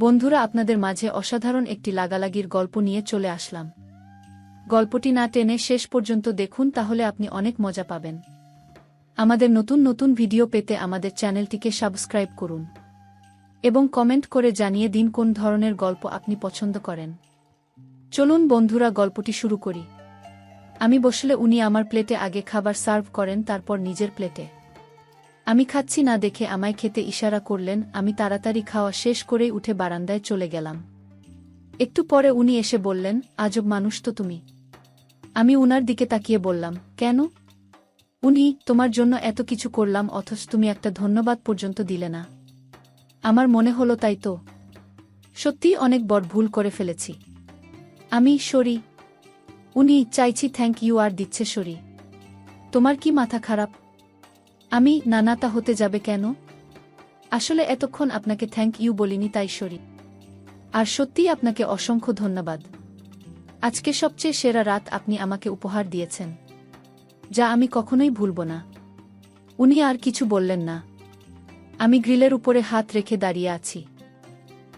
বন্ধুরা, আপনাদের মাঝে অসাধারণ একটি লাগালাগির গল্প নিয়ে চলে আসলাম। গল্পটি না টেনে শেষ পর্যন্ত দেখুন, তাহলে আপনি অনেক মজা পাবেন। আমাদের নতুন নতুন ভিডিও পেতে আমাদের চ্যানেলটিকে সাবস্ক্রাইব করুন এবং কমেন্ট করে জানিয়ে দিন কোন ধরনের গল্প আপনি পছন্দ করেন। চলুন বন্ধুরা, গল্পটি শুরু করি। আমি বসলে উনি আমার প্লেটে আগে খাবার সার্ভ করেন, তারপর নিজের প্লেটে। আমি খাচ্ছি না দেখে আমায় খেতে ইশারা করলেন, আমি তাড়াতাড়ি খাওয়া শেষ করেই উঠে বারান্দায় চলে গেলাম। একটু পরে উনি এসে বললেন, আজব মানুষ তো তুমি। আমি উনার দিকে তাকিয়ে বললাম, কেন? উনি, তোমার জন্য এত কিছু করলাম, অথচ তুমি একটা ধন্যবাদ পর্যন্ত দিলে না। আমার মনে হলো তাই তো। সত্যিই অনেক বড় ভুল করে ফেলেছি। আমি সরি। উনি, চাইছি, থ্যাংক ইউ, আর দিচ্ছে সরি। তোমার কি মাথা খারাপ? আমি নানাতা হতে যাবে কেন? আসলে এতক্ষণ আপনাকে থ্যাংক ইউ বলিনি তাই সরি। আর সত্যিই আপনাকে অসংখ্য ধন্যবাদ। আজকে সবচেয়ে সেরা রাত আপনি আমাকে উপহার দিয়েছেন। যা আমি কখনোই ভুলব না। উনি আর কিছু বললেন না। আমি গ্রিলের উপরে হাত রেখে দাঁড়িয়ে আছি।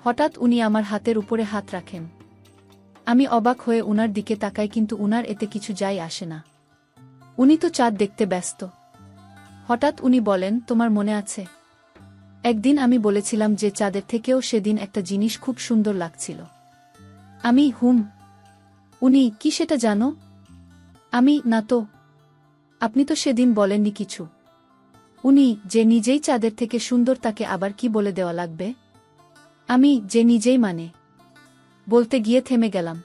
হঠাৎ উনি আমার হাতের উপরে হাত রাখেন। আমি অবাক হয়ে উনার দিকে তাকাই কিন্তু উনার এতে কিছু যাই আসে না। উনি তো চাঁদ দেখতে ব্যস্ত। হঠাৎ উনি বলেন, তোমার মনে আছে? একদিন আমি বলেছিলাম যে চাঁদের থেকেও সেদিন একটা জিনিস খুব সুন্দর লাগছিল। আমি, হুম। উনি, কি সেটা জানো? আমি, না তো। আপনি তো সেদিন বলেননি কিছু। উনি, যে নিজেই চাঁদের থেকে সুন্দর তাকে আবার কি বলে দেওয়া লাগবে? আমি, যে নিজেই মানে। বলতে গিয়ে থেমে গেলাম।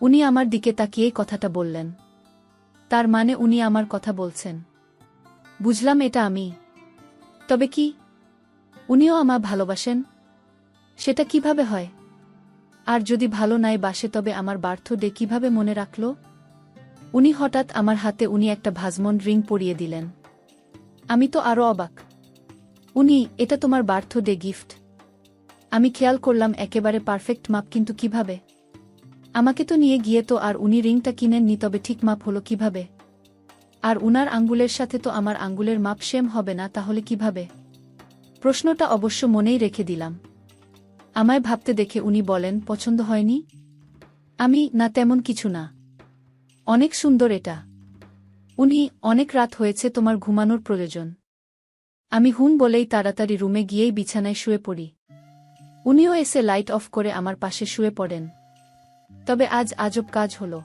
উনি আমার দিকে তাকিয়েই কথাটা বললেন। তার মানে উনি আমার কথা বলছেন। বুঝলাম এটা আমি। তবে কি? উনিও আমার ভালোবাসেন। সেটা কীভাবে হয়? আর যদি ভালো নাই বাসে, তবে আমার বার্থ ডে কীভাবে মনে রাখল? উনি হঠাৎ আমার হাতে উনি একটা ভাজমন রিং পরিয়ে দিলেন। আমি তো আরও অবাক। উনি, এটা তোমার বার্থ ডে গিফট। আমি খেয়াল করলাম একেবারে পারফেক্ট মাপ, কিন্তু কীভাবে? আমাকে তো নিয়ে গিয়ে তো আর উনি রিংটা কিনেননি, তবে ঠিক মাপ হলো কীভাবে? আর উনার আঙ্গুলের সাথে তো আমার আঙ্গুলের মাপ সেম হবে না, তাহলে কীভাবে? প্রশ্নটা অবশ্য মনেই রেখে দিলাম। আমায় ভাবতে দেখে উনি বলেন, পছন্দ হয়নি? আমি, না, তেমন কিছু না। অনেক সুন্দর এটা। উনি, অনেক রাত হয়েছে তোমার ঘুমানোর প্রয়োজন। আমি হুন বলেই তাড়াতাড়ি রুমে গিয়েই বিছানায় শুয়ে পড়ি। উনিও এসে লাইট অফ করে আমার পাশে শুয়ে পড়েন। তবে আজ আজব কাজ হল।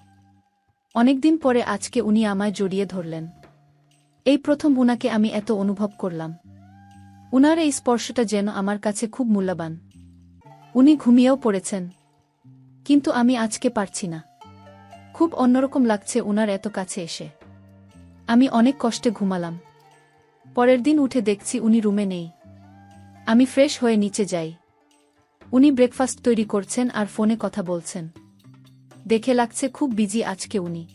অনেকদিন পরে আজকে উনি আমায় জড়িয়ে ধরলেন। এই প্রথম উনাকে আমি এত অনুভব করলাম। উনার এই স্পর্শটা যেন আমার কাছে খুব মূল্যবান। উনি ঘুমিয়েও পড়েছেন। কিন্তু আমি আজকে পারছি না। খুব অন্যরকম লাগছে উনার এত কাছে এসে। আমি অনেক কষ্টে ঘুমালাম। পরের দিন উঠে দেখছি উনি রুমে নেই। আমি ফ্রেশ হয়ে নিচে যাই। উনি ব্রেকফাস্ট তৈরি করছেন আর ফোনে কথা বলছেন। দেখে লাগছে খুব বিজি আজকে উনি।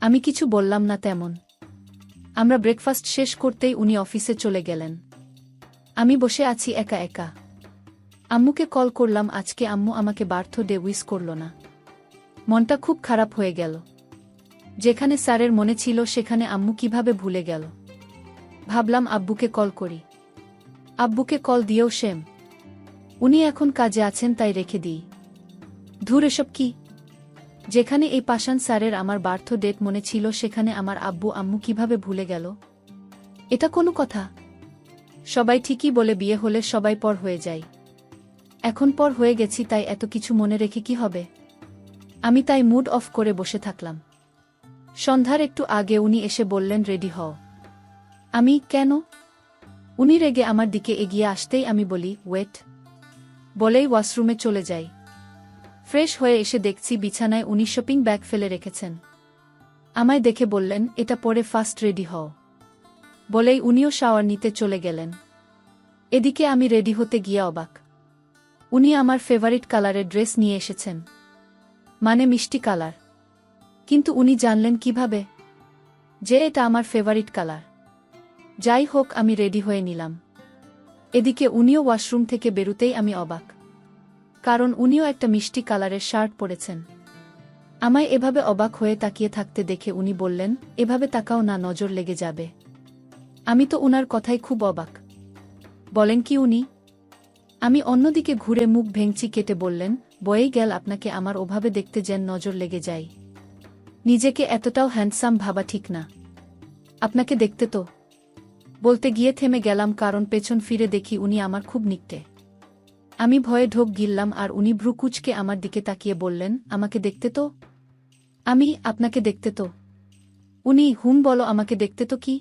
আমি কিছু বললাম না তেমন। আমরা ব্রেকফাস্ট শেষ করতেই উনি অফিসে চলে গেলেন। আমি বসে আছি একা একা। আম্মুকে কল করলাম, আজকে আম্মু আমাকে বার্থ ডে উইস করল না। মনটা খুব খারাপ হয়ে গেল। যেখানে স্যারের মনে ছিল সেখানে আম্মু কীভাবে ভুলে গেল। ভাবলাম আব্বুকে কল করি। আব্বুকে কল দিয়েও সেম। উনি এখন কাজে আছেন, তাই রেখে দিই। ধুর, এসব কি? যেখানে এই পাষাণ স্যারের আমার বার্থ ডেট মনে ছিল, সেখানে আমার আব্বু আম্মু কীভাবে ভুলে গেল? এটা কোনো কথা। সবাই ঠিকই বলে বিয়ে হলে সবাই পর হয়ে যায়। এখন পর হয়ে গেছি, তাই এত কিছু মনে রেখে কি হবে? আমি তাই মুড অফ করে বসে থাকলাম। সন্ধ্যার একটু আগে উনি এসে বললেন, রেডি হও। আমি, কেন? উনি রেগে আমার দিকে এগিয়ে আসতেই আমি বলি, ওয়েট। বলেই ওয়াশরুমে চলে যাই। ফ্রেশ হয়ে এসে দেখছি বিছানায় উনি শপিং ব্যাগ ফেলে রেখেছেন। আমায় দেখে বললেন, এটা পরে ফার্স্ট রেডি হও। বলেই উনিও শাওয়ার নিতে চলে গেলেন। এদিকে আমি রেডি হতে গিয়ে অবাক। উনি আমার ফেভারিট কালারের ড্রেস নিয়ে এসেছেন। মানে মিষ্টি কালার। কিন্তু উনি জানলেন কীভাবে? যে এটা আমার ফেভারিট কালার। যাই হোক, আমি রেডি হয়ে নিলাম। এদিকে উনিও ওয়াশরুম থেকে বেরুতেই আমি অবাক। কারণ উনিও একটা মিষ্টি কালারের শার্ট পরেছেন। আমায় এভাবে অবাক হয়ে তাকিয়ে থাকতে দেখে উনি বললেন, এভাবে তাকাও না, নজর লেগে যাবে। আমি তো উনার কথাই খুব অবাক। বলেন কি উনি? আমি অন্যদিকে ঘুরে মুখ ভেঙচি কেটে বললেন, বয়েই গেল আপনাকে আমার ওভাবে দেখতে যেন নজর লেগে যায়। নিজেকে এতটাও হ্যান্ডসাম ভাবা ঠিক না। আপনাকে দেখতে তো। বলতে গিয়ে থেমে গেলাম, কারণ পেছন ফিরে দেখি উনি আমার খুব নিকটে। আমি ভয়ে ঢোক গিললাম আর উনি ভ্রুকুচকে আমার দিকে তাকিয়ে বললেন, আমাকে দেখতে তো? আমি আপনাকে দেখতে তো। উনি, হুম, বলো, আমাকে দেখতে তো কি?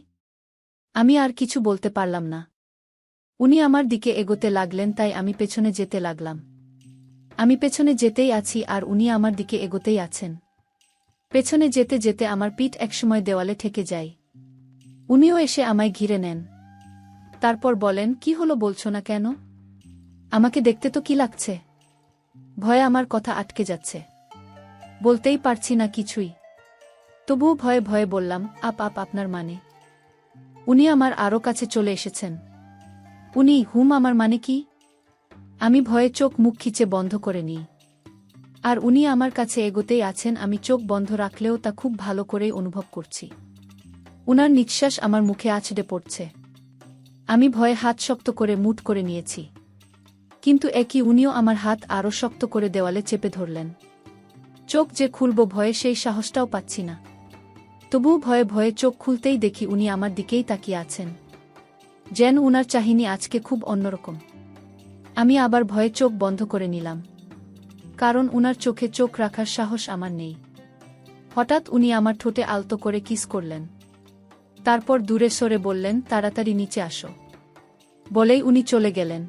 আমি আর কিছু বলতে পারলাম না। উনি আমার দিকে এগোতে লাগলেন, তাই আমি পেছনে যেতে লাগলাম। আমি পেছনে যেতেই আছি আর উনি আমার দিকে এগোতেই আছেন। পেছনে যেতে যেতে আমার পিঠ একসময় দেওয়ালে ঠেকে যায়। উনিও এসে আমায় ঘিরে নেন। তারপর বলেন, কি হলো বলছো না কেন? আমাকে দেখতে তো কি লাগছে? ভয়ে আমার কথা আটকে যাচ্ছে। বলতেই পারছি না কিছুই। তবুও ভয়ে ভয়ে বললাম, আপ আপ, আপনার মানে। উনি আমার আরও কাছে চলে এসেছেন। উনি, হুম, আমার মানে কি? আমি ভয়ে চোখ মুখ খিচে বন্ধ করে নিই। আর উনি আমার কাছে এগোতেই আছেন, আমি চোখ বন্ধ রাখলেও তা খুব ভালো করেই অনুভব করছি। উনার নিঃশ্বাস আমার মুখে আছড়ে পড়ছে। আমি ভয়ে হাত শক্ত করে মুট করে নিয়েছি। কিন্তু একই উনিও আমার হাত আরও শক্ত করে দেওয়ালে চেপে ধরলেন। চোখ যে খুলব ভয়ে সেই সাহসটাও পাচ্ছি না। তবুও ভয়ে ভয়ে চোখ খুলতেই দেখি উনি আমার দিকেই তাকিয়ে আছেন। যেন উনার চাহিনি আজকে খুব অন্যরকম। আমি আবার ভয়ে চোখ বন্ধ করে নিলাম। কারণ উনার চোখে চোখ রাখার সাহস আমার নেই। হঠাৎ উনি আমার ঠোঁটে আলতো করে কিস করলেন। তারপর দূরে সরে বললেন, তাড়াতাড়ি নিচে আসো। বলেই উনি চলে গেলেন।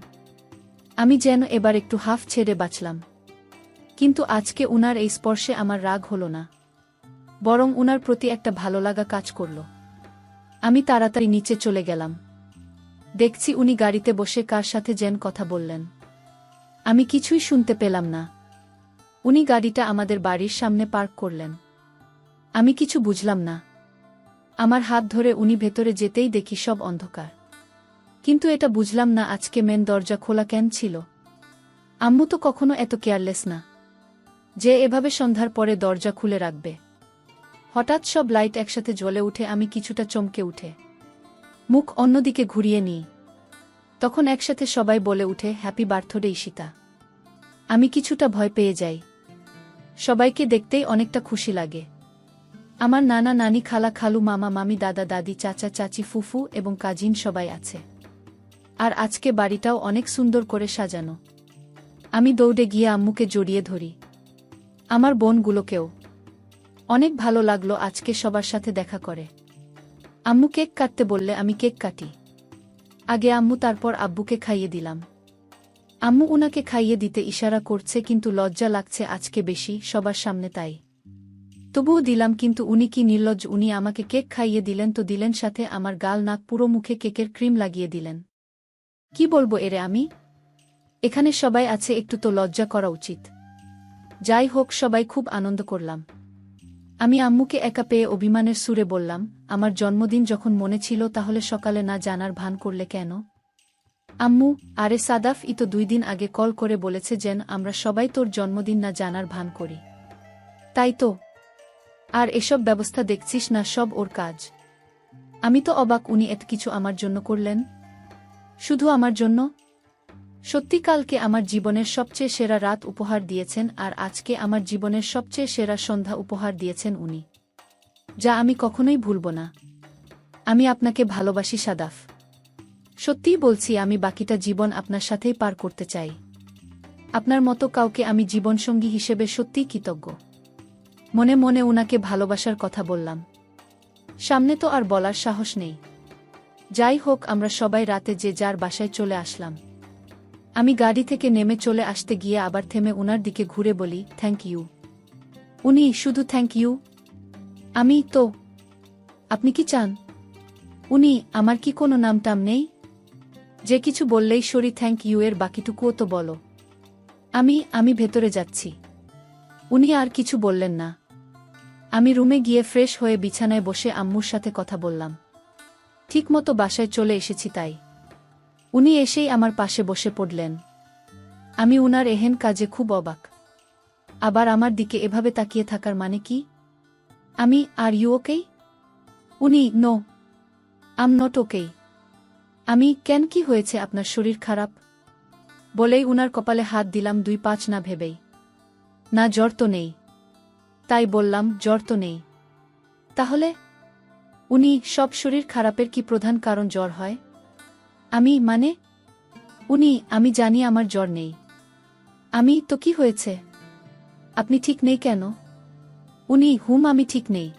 আমি যেন এবার একটু হাফ ছেড়ে বাঁচলাম। কিন্তু আজকে উনার এই স্পর্শে আমার রাগ হল না। বরং উনার প্রতি একটা ভালো লাগা কাজ করল। আমি তাড়াতাড়ি নিচে চলে গেলাম। দেখছি উনি গাড়িতে বসে কার সাথে যেন কথা বললেন। আমি কিছুই শুনতে পেলাম না। উনি গাড়িটা আমাদের বাড়ির সামনে পার্ক করলেন। আমি কিছু বুঝলাম না। আমার হাত ধরে উনি ভেতরে যেতেই দেখি সব অন্ধকার। কিন্তু এটা বুঝলাম না আজকে মেন দরজা খোলা কেন ছিল। আম্মু তো কখনো এত কেয়ারলেস না। যে এভাবে সন্ধ্যার পরে দরজা খুলে রাখবে। হঠাৎ সব লাইট একসাথে জ্বলে উঠে আমি কিছুটা চমকে উঠে। মুখ অন্যদিকে ঘুরিয়ে নিই। তখন একসাথে সবাই বলে উঠে, হ্যাপি বার্থডে ঈশিতা। আমি কিছুটা ভয় পেয়ে যাই। সবাইকে দেখতেই অনেকটা খুশি লাগে। আমার নানা নানি খালা খালু মামা মামি দাদা দাদি চাচা চাচি ফুফু এবং কাজিন সবাই আছে। আর আজকে বাড়িটাও অনেক সুন্দর করে সাজানো। আমি দৌড়ে গিয়ে আম্মুকে জড়িয়ে ধরি। আমার বোনগুলোকেও। অনেক ভালো লাগল আজকে সবার সাথে দেখা করে। আম্মু কেক কাটতে বললে আমি কেক কাটি। আগে আম্মু, তারপর আব্বুকে খাইয়ে দিলাম। আম্মু উনাকে খাইয়ে দিতে ইশারা করছে কিন্তু লজ্জা লাগছে আজকে বেশি, সবার সামনে তাই। তবুও দিলাম কিন্তু উনি কি নির্লজ্জ, উনি আমাকে কেক খাইয়ে দিলেন তো দিলেন সাথে আমার গাল নাক পুরো মুখে কেকের ক্রিম লাগিয়ে দিলেন। কি বলব এরে আমি? এখানে সবাই আছে, একটু তো লজ্জা করা উচিত। যাই হোক, সবাই খুব আনন্দ করলাম। আমি আম্মুকে একা পেয়ে অভিমানের সুরে বললাম, আমার জন্মদিন যখন মনে ছিল, তাহলে সকালে না জানার ভান করলে কেন? আম্মু, আরে সাদাফ, ই তো দুই দিন আগে কল করে বলেছে যেন আমরা সবাই তোর জন্মদিন না জানার ভান করি। তাই তো। আর এসব ব্যবস্থা দেখছিস না, সব ওর কাজ। আমি তো অবাক, উনি এত কিছু আমার জন্য করলেন। শুধু আমার জন্য? সত্যিকালকে আমার জীবনের সবচেয়ে সেরা রাত উপহার দিয়েছেন আর আজকে আমার জীবনের সবচেয়ে সেরা সন্ধ্যা উপহার দিয়েছেন উনি। যা আমি কখনোই ভুলব না। আমি আপনাকে ভালোবাসি, সাদাফ। সত্যিই বলছি, আমি বাকিটা জীবন আপনার সাথেই পার করতে চাই। আপনার মতো কাউকে আমি জীবনসঙ্গী হিসেবে সত্যিই কৃতজ্ঞ। মনে মনে উনাকে ভালোবাসার কথা বললাম। সামনে তো আর বলার সাহস নেই। যাই হোক, আমরা সবাই রাতে যে যার বাসায় চলে আসলাম। আমি গাড়ি থেকে নেমে চলে আসতে গিয়ে আবার থেমে উনার দিকে ঘুরে বলি থ্যাংক ইউ উনি, শুধু থ্যাংক ইউ আমি তো, আপনি কি চান? উনি, আমার কি কোনো নাম টাম নেই? যে কিছু বললেই সরি থ্যাংক ইউ এর বাকিটুকুও তো বলো। আমি আমি ভেতরে যাচ্ছি। উনি আর কিছু বললেন না। আমি রুমে গিয়ে ফ্রেশ হয়ে বিছানায় বসে আম্মুর সাথে কথা বললাম। ঠিকমতো বাসায় চলে এসেছি তাই। উনি এসেই আমার পাশে বসে পড়লেন। আমি উনার এহেন কাজে খুব অবাক। আবার আমার দিকে এভাবে তাকিয়ে থাকার মানে কি? আমি, আর ইউ ওকেই? উনি, নো। আম নট ওকেই। আমি, কেন কি হয়েছে আপনার শরীর খারাপ? বলেই উনার কপালে হাত দিলাম দুই পাঁচ না ভেবেই। না, জ্বর তো নেই। তাই বললাম, জ্বর তো নেই। তাহলে? উনি সব শরীর খারাপের কি প্রধান কারণ জ্বর হয়? আমি মানে? উনি, আমি জানি আমার জ্বর নেই। আমি, তো কি হয়েছে? আপনি ঠিক নেই কেন? উনি, হুম, আমি ঠিক নেই।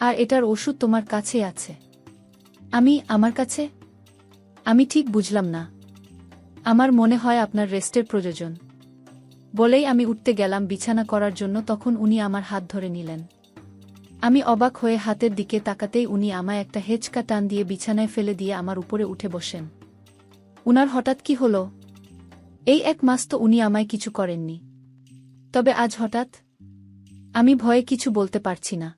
আর এটার ওষুধ তোমার কাছে আছে। আমি, আমার কাছে? আমি ঠিক বুঝলাম না। আমার মনে হয় আপনার রেস্টের প্রয়োজন। বলেই আমি উঠতে গেলাম বিছানা করার জন্য, তখন উনি আমার হাত ধরে নিলেন। আমি অবাক হয়ে হাতের দিকে তাকাতেই উনি আমায় একটা হেঁচকা টান দিয়ে বিছানায় ফেলে দিয়ে আমার উপরে উঠে বসেন। উনার হঠাৎ কি হল? এই এক মাস তো উনি আমায় কিছু করেননি। তবে আজ হঠাৎ? আমি ভয়ে কিছু বলতে পারছি না।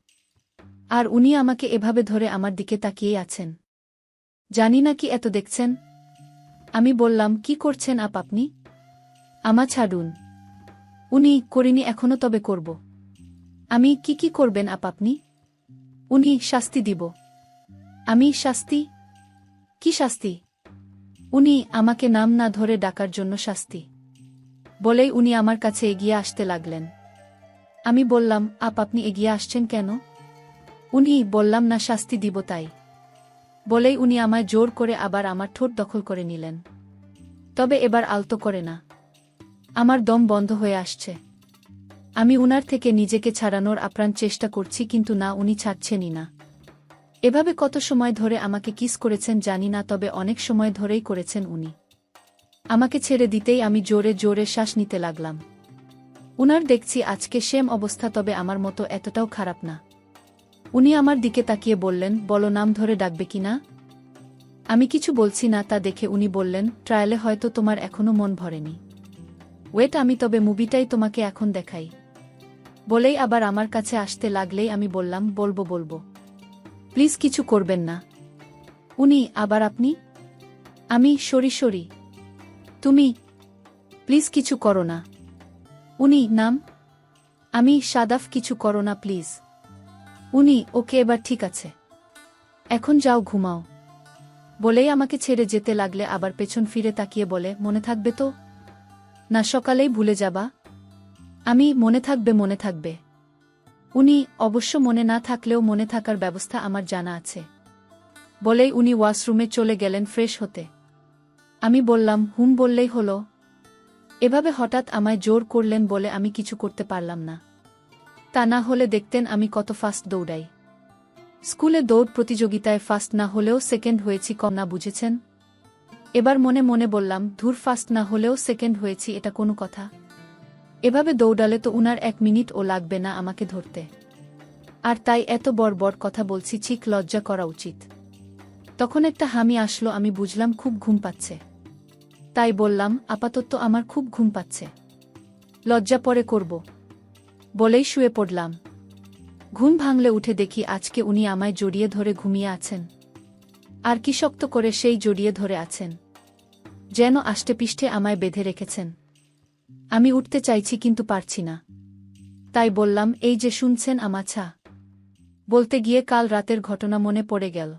আর উনি আমাকে এভাবে ধরে আমার দিকে তাকিয়েই আছেন। জানি না কি এত দেখছেন? আমি বললাম, কি করছেন আপ আপনি? আমা ছাড়ুন। উনি করিনি, এখনও তবে করব। আমি কি কি করবেন আপ আপনি? উনি শাস্তি দিব। আমি শাস্তি? কি শাস্তি? উনি আমাকে নাম না ধরে ডাকার জন্য শাস্তি। বলেই উনি আমার কাছে এগিয়ে আসতে লাগলেন। আমি বললাম, আপ আপনি এগিয়ে আসছেন কেন? উনি বললাম, না, শাস্তি দিব তাই। বলেই উনি আমায় জোর করে আবার আমার ঠোঁট দখল করে নিলেন। তবে এবার আলতো করে না। আমার দম বন্ধ হয়ে আসছে। আমি উনার থেকে নিজেকে ছাড়ানোর আপ্রাণ চেষ্টা করছি কিন্তু না, উনি ছাড়ছেনই না। এভাবে কত সময় ধরে আমাকে কিস করেছেন জানি না, তবে অনেক সময় ধরেই করেছেন উনি। আমাকে ছেড়ে দিতেই আমি জোরে জোরে শ্বাস নিতে লাগলাম। উনার দেখছি আজকে সেম অবস্থা, তবে আমার মতো এতটাও খারাপ না। উনি আমার দিকে তাকিয়ে বললেন, বলো নাম ধরে ডাকবে কি না? আমি কিছু বলছি না, তা দেখে উনি বললেন, ট্রায়ালে হয়তো তোমার এখনও মন ভরেনি। ওয়েট, আমি তবে মুভিটাই তোমাকে এখন দেখাই। বলেই আবার আমার কাছে আসতে লাগলেই আমি বললাম, বলব বলব। প্লিজ কিছু করবেন না। উনি, আবার আপনি? আমি, সরি সরি। তুমি, প্লিজ কিছু করো না। উনি, নাম? আমি, সাদাফ, কিছু করো না, প্লিজ। উনি, ওকে, এবার ঠিক আছে। এখন যাও, ঘুমাও। বলেই আমাকে ছেড়ে যেতে লাগলে আবার পেছন ফিরে তাকিয়ে বলে, মনে থাকবে তো? না, সকালেই ভুলে যাবা। আমি মনে থাকবে মনে থাকবে। উনি অবশ্য মনে না থাকলেও মনে থাকার ব্যবস্থা আমার জানা আছে। বলেই উনি ওয়াশরুমে চলে গেলেন ফ্রেশ হতে। আমি বললাম, হুম বললেই হল। এভাবে হঠাৎ আমায় জোর করলেন বলে আমি কিছু করতে পারলাম না। তা না হলে দেখতেন আমি কত ফাস্ট দৌড়াই। স্কুলে দৌড় প্রতিযোগিতায় ফাস্ট না হলেও সেকেন্ড হয়েছি, কম না বুঝেছেন? এবার মনে মনে বললাম, ধুর ফাস্ট না হলেও সেকেন্ড হয়েছি, এটা কোনো কথা। এভাবে দৌড়ালে তো উনার এক মিনিট ও লাগবে না আমাকে ধরতে। আর তাই এত বড় কথা বলছি, ঠিক লজ্জা করা উচিত। তখন একটা হামি আসলো, আমি বুঝলাম খুব ঘুম পাচ্ছে। তাই বললাম, আপাতত আমার খুব ঘুম পাচ্ছে। লজ্জা পরে করব। বলেই শুয়ে পড়লাম। ঘুম ভাঙলে উঠে দেখি আজকে উনি আমায় জড়িয়ে ধরে ঘুমিয়ে আছেন। আর কি শক্ত করে সেই জড়িয়ে ধরে আছেন। যেন আষ্টেপিষ্টে আমায় বেঁধে রেখেছেন। আমি উঠতে চাইছি কিন্তু পারছি না। তাই বললাম, এই যে শুনছেন আমাছা। বলতে গিয়ে কাল রাতের ঘটনা মনে পড়ে গেল।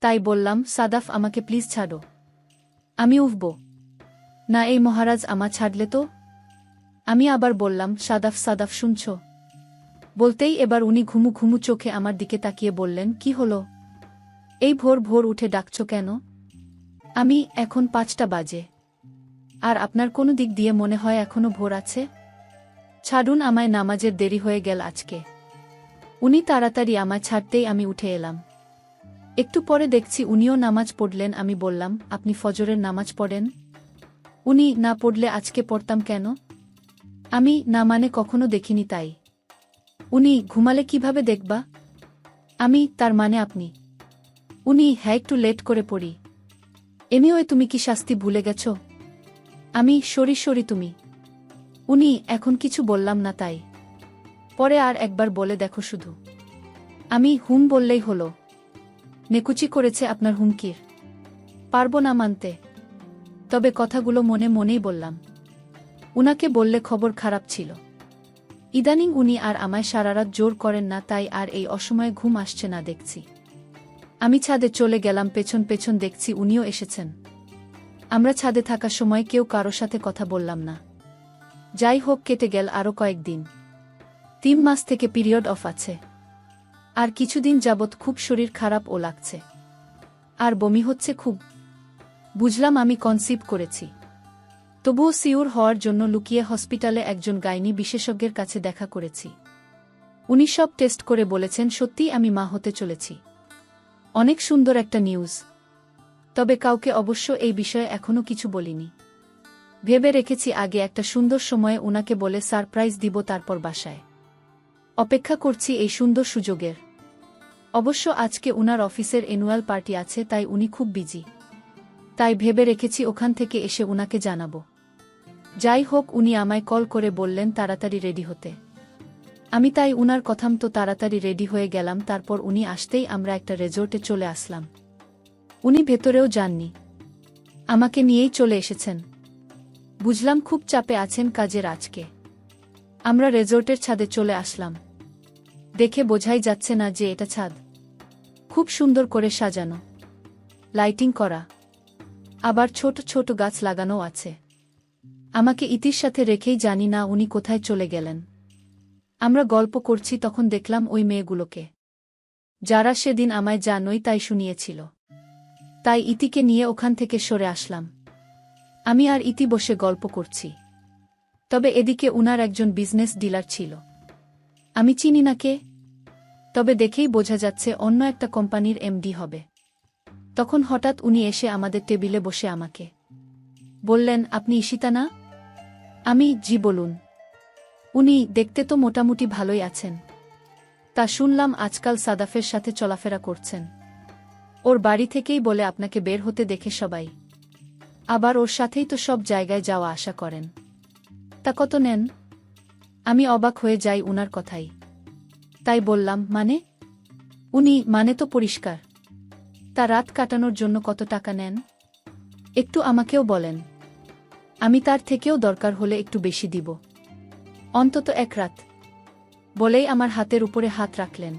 তাই বললাম, সাদাফ, আমাকে প্লিজ ছাড়ো। আমি উঠব। না, এই মহারাজ আমা ছাড়লে তো? আমি আবার বললাম, সাদাফ সাদাফ, শুনছ? বলতেই এবার উনি ঘুমু ঘুমু চোখে আমার দিকে তাকিয়ে বললেন, কি হলো? এই ভোর ভোর উঠে ডাকছ কেন? আমি, এখন পাঁচটা বাজে। আর আপনার কোনো দিক দিয়ে মনে হয় এখনও ভোর আছে? ছাড়ুন আমায় নামাজের দেরি হয়ে গেল আজকে। উনি তাড়াতাড়ি আমায় ছাড়তেই আমি উঠে এলাম। একটু পরে দেখছি উনিও নামাজ পড়লেন, আমি বললাম, আপনি ফজরের নামাজ পড়েন? উনি, না পড়লে আজকে পড়তাম কেন? আমি, না মানে কখনো দেখিনি তাই। উনি, ঘুমালে কীভাবে দেখবা? আমি, তার মানে আপনি। উনি হ্যাঁ একটু লেট করে পড়ি। এমনিও তুমি কি শাস্তি ভুলে গেছ? আমি সরি সরি তুমি। উনি এখন কিছু বললাম না তাই। পরে আর একবার বলে দেখো শুধু। আমি হুম বললেই হলো। নেকুচি করেছে আপনার হুমকির। পারব না মানতে। তবে কথাগুলো মনে মনেই বললাম। উনাকে বললে খবর খারাপ ছিল। ইদানিং উনি আর আমায় সারারাত জোর করেন না, তাই আর এই অসময়ে ঘুম আসছে না দেখছি। আমি ছাদে চলে গেলাম, পেছন পেছন দেখছি উনিও এসেছেন। আমরা ছাদে থাকার সময় কেউ কারও সাথে কথা বললাম না। যাই হোক, কেটে গেল আরও কয়েকদিন। তিন মাস থেকে পিরিয়ড অফ আছে। আর কিছুদিন যাবৎ খুব শরীর খারাপ ও লাগছে। আর বমি হচ্ছে খুব। বুঝলাম আমি কনসিভ করেছি। তবুও সিওর হওয়ার জন্য লুকিয়ে হসপিটালে একজন গাইনি বিশেষজ্ঞের কাছে দেখা করেছি। উনি সব টেস্ট করে বলেছেন, সত্যিই আমি মা হতে চলেছি। অনেক সুন্দর একটা নিউজ। তবে কাউকে অবশ্য এই বিষয়ে এখনও কিছু বলিনি। ভেবে রেখেছি আগে একটা সুন্দর সময়ে উনাকে বলে সারপ্রাইজ দিব তারপর বাসায়। অপেক্ষা করছি এই সুন্দর সুযোগের। অবশ্য আজকে উনার অফিসের অ্যানুয়াল পার্টি আছে, তাই উনি খুব বিজি তাই ভেবে রেখেছি ওখান থেকে এসে উনাকে জানাব। যাই হোক, উনি আমায় কল করে বললেন তাড়াতাড়ি রেডি হতে। আমি তাই উনার কথাম তো তাড়াতাড়ি রেডি হয়ে গেলাম, তারপর উনি আসতেই আমরা একটা রেজর্টে চলে আসলাম। উনি ভেতরেও যাননি। আমাকে নিয়েই চলে এসেছেন। বুঝলাম খুব চাপে আছেন কাজের আজকে। আমরা রেজর্টের ছাদে চলে আসলাম। দেখে বোঝাই যাচ্ছে না যে এটা ছাদ। খুব সুন্দর করে সাজানো। লাইটিং করা। আবার ছোট ছোট গাছ লাগানো আছে। আমাকে ইতির সাথে রেখেই জানি না উনি কোথায় চলে গেলেন। আমরা গল্প করছি তখন দেখলাম ওই মেয়েগুলোকে। যারা সেদিন আমায় জানই তাই শুনিয়েছিল। তাই ইতিকে নিয়ে ওখান থেকে সরে আসলাম। আমি আর ইতি বসে গল্প করছি। তবে এদিকে উনার একজন বিজনেস ডিলার ছিল। আমি চিনি না কে। তবে দেখেই বোঝা যাচ্ছে অন্য একটা কোম্পানির এমডি হবে। তখন হঠাৎ উনি এসে আমাদের টেবিলে বসে আমাকে। বললেন, আপনি ঈশিতা না? আমি, জি, বলুন। উনি, দেখতে তো মোটামুটি ভালোই আছেন। তা শুনলাম আজকাল সাদাফের সাথে চলাফেরা করছেন। ওর বাড়ি থেকেই বলে আপনাকে বের হতে দেখে সবাই। আবার ওর সাথেই তো সব জায়গায় যাওয়া আশা করেন। তা কত নেন? আমি অবাক হয়ে যাই উনার কথাই। তাই বললাম মানে? উনি মানে তো পরিষ্কার। তা রাত কাটানোর জন্য কত টাকা নেন? একটু আমাকেও বলেন। আমি তার থেকেও দরকার হলে একটু বেশি দিব। অন্তত এক রাত। বলেই আমার হাতের উপরে হাত রাখলেন।